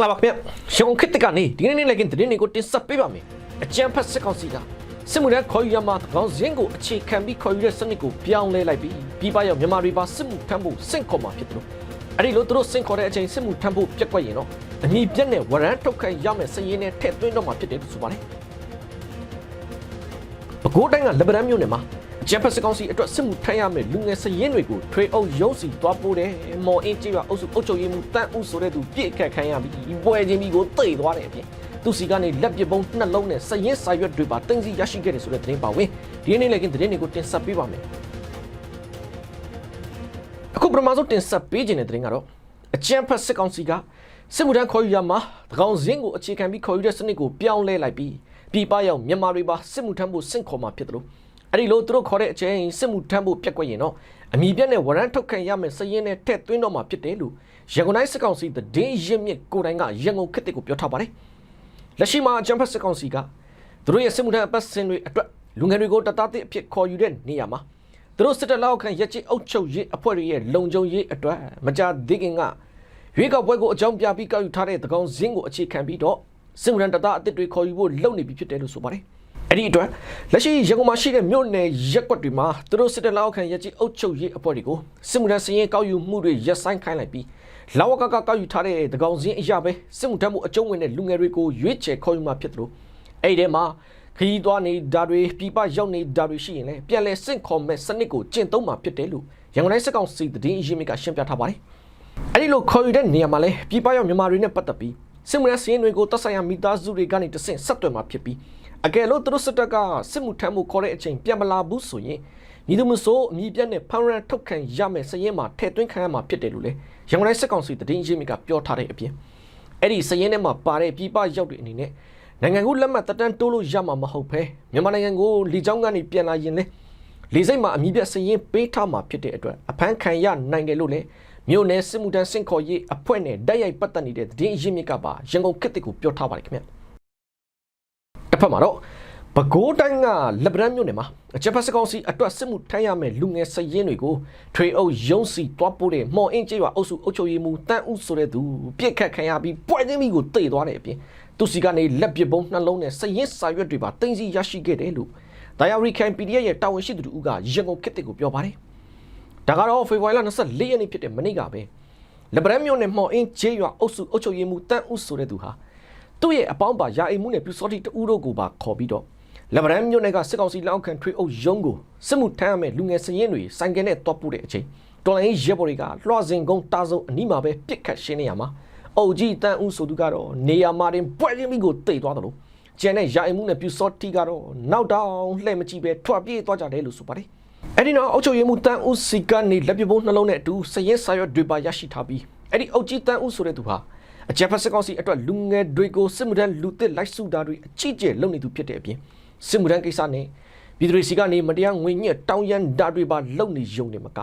္ဂလာပါခင်ဗျရှုံခစ်တကနေဒီနေ့နေ့လည်းကင်းသတင်းတွေကိုတင်ဆက်ပေးပါမယ်အကြံဖတ်စစ်ကောင်စီကစစ်မှုထမ်းခေါ်ယူရမှာကောင်းစင်းကိုအခြေခံပြီးခေါ်ယူတဲ့စနစ်ကိုပြောင်းလဲလိုက်ပြီးပြည်ပရောက်မြန်မာတွေပါစစ်မှုထမ်းဖို့စင့်ခေါ်မှာဖြစ်တယ်လို့အဲ့ဒီလိုသူတို့စင့်ခေါ်တဲ့အချိန်စစ်မှုထမ်းဖို့ပြက်ကွက်ရင်တော့အမိပြက်နဲ့ဝရမ်းထုတ်ခံရမယ်စည်ရင်းနဲ့ထည့်သွင်းတော့မှာဖြစ်တယ်လို့ဆိုပါတယ်ပဲခူးတိုင်းကလက်ဗရန်မြို့နယ်မှာ ဂျက်ဖက်စကောင်စီအတွက်စစ်မှုထမ်းရမယ်လူငယ်စရင်တွေကိုထွေအုပ်ရုံးစီသွားပိုးတယ်မော်အင်းကျေးရွာအုပ်စုအုပ်ချုပ်ရေးမှူးတန်းဦးဆိုတဲ့သူပြစ်ခတ်ခံရပြီးပွဲချင်းပြီးကိုတိတ်သွားတယ်အပြင်သူစီကနေလက်ပစ်ပုံးနှလုံးနဲ့စရင်စာရွက်တွေပါတင်စီရရှိခဲ့တယ်ဆိုတဲ့သတင်းပါဝင်ဒီနေ့လည်းကသတင်းတွေကိုတင်ဆက်ပေးပါမယ်အခုပထမဆုံးတင်ဆက်ပေးခြင်းတဲ့သတင်းကတော့အကြံဖက်စစ်ကောင်စီကစစ်မှုထမ်းခေါ်ယူရမှာတကောင်စင်းကိုအခြေခံပြီးခေါ်ယူတဲ့စနစ်ကိုပြောင်းလဲလိုက်ပြီးပြည်ပရောက်မြန်မာတွေပါစစ်မှုထမ်းဖို့စင့်ခေါ်မှာဖြစ်တယ်လို့ အဲ့ဒီလိုသူတို့ခေါ်တဲ့အချိန်စစ်မှုထမ်းဖို့ပြက်ကွက်ရင်တော့အမိပြက်နဲ့ဝရမ်းထုတ်ခံရမယ်စရင်နဲ့ထက်သွင်းတော့မှာဖြစ်တယ်လို့ရန်ကုန်တိုင်းစစ်ကောင်စီတည်င်းရင်းမြစ်ကိုတိုင်းကရန်ကုန်ခေတ်တစ်ကိုပြောထားပါတယ်လက်ရှိမှာအကြံဖက်စစ်ကောင်စီကသူတို့ရဲ့စစ်မှုထမ်းအပတ်စဉ်တွေအတွက်လူငယ်တွေကိုတသားသစ်အဖြစ်ခေါ်ယူတဲ့နေရာမှာသူတို့စစ်တပ်လောက်ခံရက်ချစ်အုပ်ချုပ်ရေးအဖွဲ့တွေရဲ့လုံခြုံရေးအတွက်မကြသေးခင်ကရွေးကောက်ပွဲကိုအကြောင်းပြပြီးကောက်ယူထားတဲ့သကောင်စင်းကိုအခြေခံပြီးတော့စစ်မှုထမ်းတသားအသစ်တွေခေါ်ယူဖို့လုပ်နေပြီဖြစ်တယ်လို့ဆိုပါတယ် အဲ့ဒီအတွက်လက်ရှိရန်ကုန်မှာရှိတဲ့မြို့နယ်ရက်ကွက်တွေမှာသူတို့စစ်တပ်လောက်ခံရက်ချစ်အုပ်ချုပ်ရေးအဖွဲ့တွေကိုစစ်မှုထမ်းစရင်ကောက်ယူမှုတွေရက်ဆိုင်ခိုင်းလိုက်ပြီးလာဝကကကောက်ယူထားတဲ့သကောင်စင်းအရာပဲစစ်မှုထမ်းမှုအကျုံးဝင်တဲ့လူငယ်တွေကိုရွေးချယ်ခေါ်ယူမှာဖြစ်တယ်လို့အဲ့ဒီထဲမှာခရီးသွားနေတာတွေပြပရောက်နေတာတွေရှိရင်လည်းပြန်လဲစင့်ခေါ်မဲ့စနစ်ကိုကျင့်သုံးမှာဖြစ်တယ်လို့ရန်ကုန်တိုင်းစစ်ကောင်စီတည်င်းအရေးမြစ်ကရှင်းပြထားပါတယ်အဲ့ဒီလိုခေါ်ယူတဲ့နေရာမှာလဲပြပရောက်မြန်မာတွေနဲ့ပတ်သက်ပြီးစစ်မှုထမ်းစရင်တွေကိုတပ်ဆိုင်ရာမိသားစုတွေကနေတဆင့်ဆက်သွယ်မှာဖြစ်ပြီး အကယ်လို့သူတို့စစ်တပ်ကစစ်မှုထမ်းမှုခေါ်တဲ့အချိန်ပြန်မလာဘူးဆိုရင်ညီသူမဆိုးအမိပြတ်နဲ့ဖမ်းရန်ထုတ်ခံရမယ်စရင်မှာထည့်သွင်းခံရမှာဖြစ်တယ်လို့လေရန်ကုန်တိုင်းစစ်ကောင်စီတည်င်းရေးမိကပြောထားတဲ့အပြင်အဲ့ဒီစရင်ထဲမှာပါတဲ့ပြည်ပရောက်တွေအနေနဲ့နိုင်ငံကူးလက်မှတ်တက်တန်းတိုးလို့ရမှာမဟုတ်ဘဲမြန်မာနိုင်ငံကိုလီချောင်းကနေပြန်လာရင်လေလေစိတ်မှာအမိပြတ်စရင်ပေးထားမှာဖြစ်တဲ့အတွက်အဖမ်းခံရနိုင်တယ်လို့လေမြို့နယ်စစ်မှုထမ်းစင့်ခေါ်ရေးအဖွဲ့နဲ့တိုက်ရိုက်ပတ်သက်နေတဲ့တည်င်းရေးမိကပါရန်ကုန်ခေတ်ကိုပြောထားပါတယ်ခင်ဗျ တစ်ဖက်မှာတော့ပဲခူးတိုင်းကလက်ဗရန်မြို့နယ်မှာအချက်ဖက်စကောင်စီအတွက်စစ်မှုထမ်းရမယ်လူငယ်စရင်တွေကိုထွေအုပ်ရုံးစီတွားပိုးတဲ့မော်အင်းကျေးရွာအုပ်စုအုပ်ချုပ်ရေးမှူးတန်းဦးဆိုတဲ့သူပြစ်ခတ်ခံရပြီးပွဲချင်းမိကိုတိတ်သွားတဲ့အပြင်သူစီကနေလက်ပစ်ပုံးနှလုံးနဲ့စရင်စာရွက်တွေပါတင်စီရရှိခဲ့တယ်လို့ဒါယာရီခိုင် PDF ရဲ့တာဝန်ရှိသူတို့ကရန်ကုန်ခေတ်ကိုပြောပါတယ်ဒါကတော့ဖေဖော်ဝါရီလ24ရက်နေ့ဖြစ်တဲ့မနေ့ကပဲလက်ဗရန်မြို့နယ်မော်အင်းကျေးရွာအုပ်စုအုပ်ချုပ်ရေးမှူးတန်းဦးဆိုတဲ့သူဟာ သူ့ရဲ့အပေါင်းပါယာအိမ်မှုနဲ့ပြူစောတိတူတို့ကိုပါခေါ်ပြီးတော့လက်ဗရန်မြို့နယ်ကစစ်ကောင်စီလက်အောက်ခံထွေအုပ်ရုံးကိုစစ်မှုထမ်းရမယ့်လူငယ်စရင်တွေစိုင်ကဲနဲ့တွားပို့တဲ့အချိန်တော်လိုင်းရဲဘော်တွေကလွှစင်ကုန်းတာစုံအနီးမှာပဲပြစ်ခတ်ရှင်းနေရမှာအုပ်ကြီးတန်းဦးဆိုသူကတော့နေရာမှာတင်ပွဲချင်းမိကိုတိတ်သွားတယ်လို့ကျန်တဲ့ယာအိမ်မှုနဲ့ပြူစောတိကတော့နောက်တောင်လှဲ့မကြည့်ပဲထွက်ပြေးသွားကြတယ်လို့ဆိုပါတယ်အဲ့ဒီနောက်အုပ်ချုပ်ရေးမှုတန်းဦးစီကနေလက်ပြပုံးနှလုံးနဲ့အတူစရင်စာရွက်တွေပါရရှိထားပြီးအဲ့ဒီအုပ်ကြီးတန်းဦးဆိုတဲ့သူဟာ အကြက်ဖက်စစ်ကောင်စီအတွက်လူငယ်တွေကိုစစ်မှုထမ်းလူသစ်လိုက်စုတာတွေအကြီးကျယ်လုပ်နေသူဖြစ်တဲ့အပြင်စစ်မှုထမ်းကိစ္စနဲ့ပြည်သူတွေစီကနေမတရားငွေညက်တောင်းရမ်းတာတွေပါလုပ်နေရုံနဲ့မက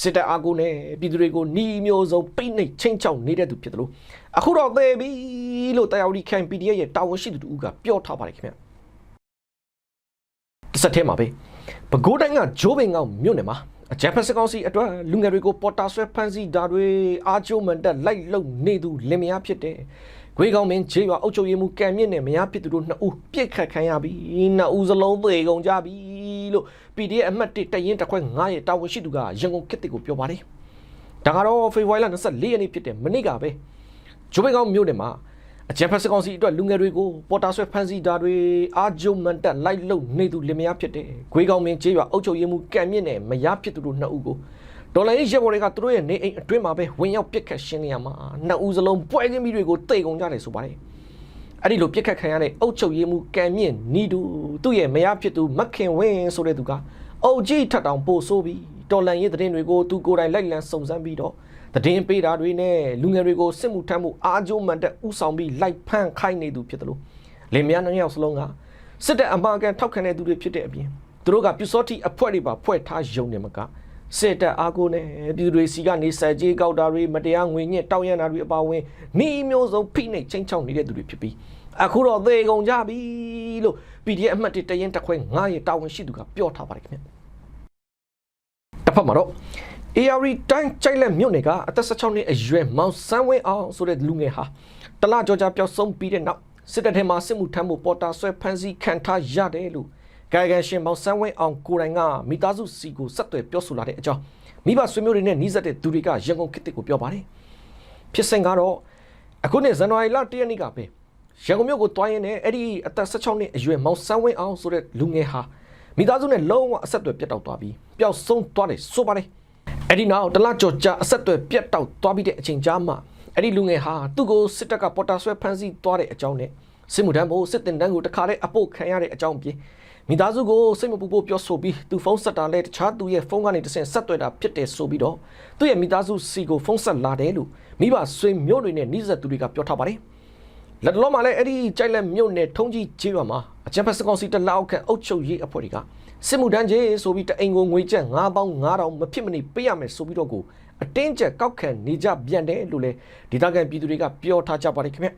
စစ်တပ်အားကိုနဲ့ပြည်သူတွေကိုနှီးမျိုးစုံပိတ်နှိပ်ချင်းချောက်နေတဲ့သူဖြစ်တယ်လို့အခုတော့သေပြီလို့တရားဝတီခိုင် PDF ရဲ့တာဝန်ရှိသူတူကပြောထားပါတယ်ခင်ဗျတစ်ဆက်တည်းမှာပဲပဲခူးတိုင်းကဂျိုးပင်ကောင်မြို့နယ်မှာ အကြံဖက်စကောင်စီအတွက်လူငယ်တွေကိုပေါ်တာဆွဲဖမ်းဆီးတာတွေအားကျိုးမှန်တက်လိုက်လုံနေသူလင်မယားဖြစ်တဲ့ခွေးကောင်မင်းခြေရွာအုပ်ချုပ်ရေးမှူးကံမြင့်နဲ့မယားဖြစ်သူတို့နှစ်ဦးပြစ်ခတ်ခံရပြီးနှစ်ဦးစလုံးသေကုန်ကြပြီလို့ PDF အမှတ်1တရင်တစ်ခွဲ9ရဲ့တာဝန်ရှိသူကရန်ကုန်ခေတ်ကိုပြောပါတယ်ဒါကတော့ဖေဖော်ဝါရီလ24ရက်နေ့ဖြစ်တဲ့မနေ့ကပဲဂျိုးပင်ကောင်မြို့နယ်မှာ အကြံဖက်စကောင်စီအတွက်လူငယ်တွေကိုပေါ်တာဆွဲဖမ်းဆီးတာတွေအားကျုံမှန်တက်လိုက်လုံနေသူလင်မယားဖြစ်တဲ့ခွေးကောင်မင်းကျေးရွာအုပ်ချုပ်ရေးမှူးကံမြင့်နဲ့မယားဖြစ်သူတို့နှစ်ဦးကိုဒေါ်လာရေးရဲဘော်တွေကသူတို့ရဲ့နေအိမ်အတွင်းမှာပဲဝင်ရောက်ပစ်ခတ်ရှင်းနေရမှာနှစ်ဦးစလုံးပွဲချင်းမိတွေကိုတိတ်ကုန်ကြတယ်ဆိုပါတယ်အဲ့ဒီလိုပြစ်ခတ်ခံရတဲ့အုပ်ချုပ်ရေးမှူးကံမြင့်နီတူသူ့ရဲ့မယားဖြစ်သူမခင်ဝင်းဆိုတဲ့သူကအုပ်ကြီးထက်တောင်ပို့ဆိုးပြီး တော်လန်ရေးသတင်းတွေကိုသူကိုယ်တိုင်လိုက်လံစုံစမ်းပြီးတော့သတင်းပေးတာတွေနဲ့လူငယ်တွေကိုစစ်မှုထမ်းမှုအားကြိုးမှန်တဲ့ဥဆောင်ပြီးလိုက်ဖမ်းခိုင်းနေသူဖြစ်တယ်လို့လင်မယားနှစ်ယောက်စလုံးကစစ်တပ်အမှားကန်ထောက်ခံတဲ့သူတွေဖြစ်တဲ့အပြင်သူတို့ကပြူစောတိအဖွဲ့တွေပါဖွဲ့ထားယုံနေမှာကစစ်တပ်အားကိုနဲ့ပြည်သူတွေစီကနေစက်ကြီးကောက်တာတွေမတရားငွေညက်တောင်းရမ်းတာတွေအပါအဝင်နှီးမျိုးစုံဖိနှိပ်ချင်းချောက်နေတဲ့သူတွေဖြစ်ပြီးအခုတော့သေကုန်ကြပြီလို့ PDF အမှတ်1တရင်တစ်ခွဲ9ရဲ့တာဝန်ရှိသူကပြောထားပါတယ်ခင်ဗျတစ်ဖ က်မှာတော့ ARI တိုင်းကြိုက်လက်မြို့နယ်ကအသက်16နှစ်အရွယ်မောင်စန်းဝင်းအောင်ဆိုတဲ့လူငယ်ဟာတလကြောကြာပျောက်ဆုံးပြီးတဲ့နောက်စစ်တပ်ထဲမှာစစ်မှုထမ်းမှုပေါ်တာဆွဲဖမ်းဆီးခံထားရတယ်လို့ကာယကံရှင်မောင်ဆန်းဝင်းအောင်ကိုယ်တိုင်ကမိသားစုစီကိုဆက်သွယ်ပြောဆိုလာတဲ့အကြောင်းမိဘဆွေမျိုးတွေနဲ့နှီးစပ်တဲ့သူတွေကရန်ကုန်ခေတ်ကိုပြောပါတယ်ဖြစ်စဉ်ကတော့အခုနှစ်ဇန်နဝါရီလ၁ရက်နေ့ကပဲရန်ကုန်မြို့ကိုတွားရင်းနဲ့အဲ့ဒီအသက်16နှစ်အရွယ်မောင်ဆန်းဝင်းအောင်ဆိုတဲ့လူငယ်ဟာ မိသားစုနဲ့လုံးဝအဆက်အသွယ်ပြတ်တောက်သွားပြီးပျောက်ဆုံးသွားတယ်ဆိုပါတယ်အဲ့ဒီနောက်တလကြော်ကြအဆက်အသွယ်ပြတ်တောက်သွားပြီးတဲ့အချိန်ကြားမှာအဲ့ဒီလူငယ်ဟာသူ့ကိုစစ်တပ်ကပေါ်တာဆွဲဖမ်းဆီးသွားတဲ့အကြောင်းနဲ့စစ်မှုထမ်းဖို့စစ်တင်တန်းကိုတခါတည်းအပုတ်ခံရတဲ့အကြောင်းပြင်မိသားစုကိုစိတ်မပူဖို့ပြောဆိုပြီးသူဖုန်းဆက်တာလဲတခြားသူရဲ့ဖုန်းကနေတစ်ဆင့်ဆက်သွယ်တာဖြစ်တယ်ဆိုပြီးတော့သူ့ရဲ့မိသားစုစီကိုဖုန်းဆက်လာတယ်လို့မိဘဆွေမျိုးတွေနဲ့နှိစက်သူတွေကပြောထားပါတယ် လက်တလုံးမှာလည်းအဲ့ဒီကြိုက်လက်မြို့နယ်ထုံးကြီးကျေးရွာမှာအကြံဖက်စကောင်စီတလောက်ခန့်အုပ်ချုပ်ရေးအဖွဲ့တွေကစစ်မှုတန်းကြီးဆိုပြီးတအိမ်ကိုငွေကျပ်9ပေါင်း9000မဖြစ်မနေပေးရမယ်ဆိုပြီးတော့ကိုအတင်းကျပ်ကောက်ခံနေကြပြန်တယ်လို့လည်းဒေသခံပြည်သူတွေကပြောထားကြပါတယ်ခင်ဗျ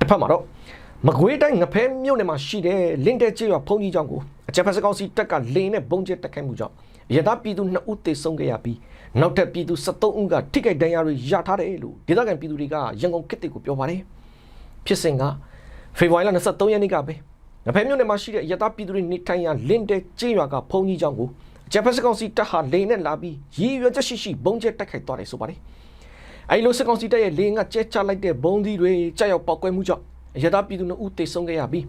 တစ်ဖက်မှာတော့မကွေးတိုင်းငဖဲမြို့နယ်မှာရှိတဲ့လင်းတဲကျေးရွာဖုန်ကြီးကျောင်းကိုအကြံဖက်စကောင်စီတပ်ကလိန်နဲ့ဘုံကျဲတက်ခိုက်မှုကြောင့်ရသပြည်သူ2ဦးသေဆုံးခဲ့ရပြီး နောက်ထပ်ပြည်သူ73ဦးကထိခိုက်ဒဏ်ရာတွေရထားတယ်လို့ဒေသခံပြည်သူတွေကရန်ကုန်ခေတ်တွေကိုပြောပါတယ်ဖြစ်စဉ်ကဖေဖော်ဝါရီလ23ရက်နေ့ကပဲငဖဲမြို့နယ်မှာရှိတဲ့ရသပြည်သူတွေနေထိုင်ရာလင်းတဲကျေးရွာကဖုန်ကြီးကျောင်းကိုအကြံဖက်စကောင်စီတပ်ဟာလိန်နဲ့လာပြီးရည်ရွယ်ချက်ရှိရှိဘုံကျဲတက်ခိုက်သွားတယ်ဆိုပါတယ်အဲဒီလိုစစ်ကောင်စီတပ်ရဲ့လေငါကျဲချလိုက်တဲ့ဘုံဒီတွေကြောက်ရောက်ပောက်ကွဲမှုကြောင့်ရသပြည်သူ2ဦးသေဆုံးခဲ့ရပြီး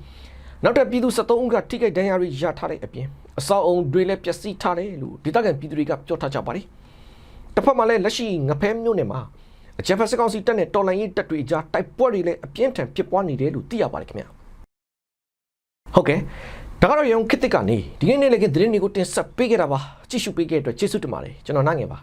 နောက်ထပ်ပြည်သူ73ဦးကထိခိုက်ဒဏ်ရာတွေရထားတဲ့အပြင်အစောအုံတွေလည်းပျက်စီးထားတယ်လို့ဒေသခံပြည်သူတွေကပြောထားကြပါတယ် တစ်ဖက်မှာလည်းလက်ရှိငဖဲမြို့နယ်မှာအကြံဖက်စကောင်စီတပ်နဲ့တော်လိုင်းရေးတပ်တွေကြားတိုက်ပွဲတွေလည်းအပြင်းထန်ဖြစ်ပွားနေတယ်လို့သိရပါတယ်ခင်ဗျာဟုတ်ကဲ့ဒါကတော့ရုံခစ်တစ်ကနေဒီနေ့နေ့လည်းကသတင်းတွေကိုတင်ဆက်ပေးခဲ့တာပါကြည့်ရှုပေးခဲ့တဲ့အတွက်ကျေးဇူးတင်ပါတယ်ကျွန်တော်နိုင်ငယ်ပါ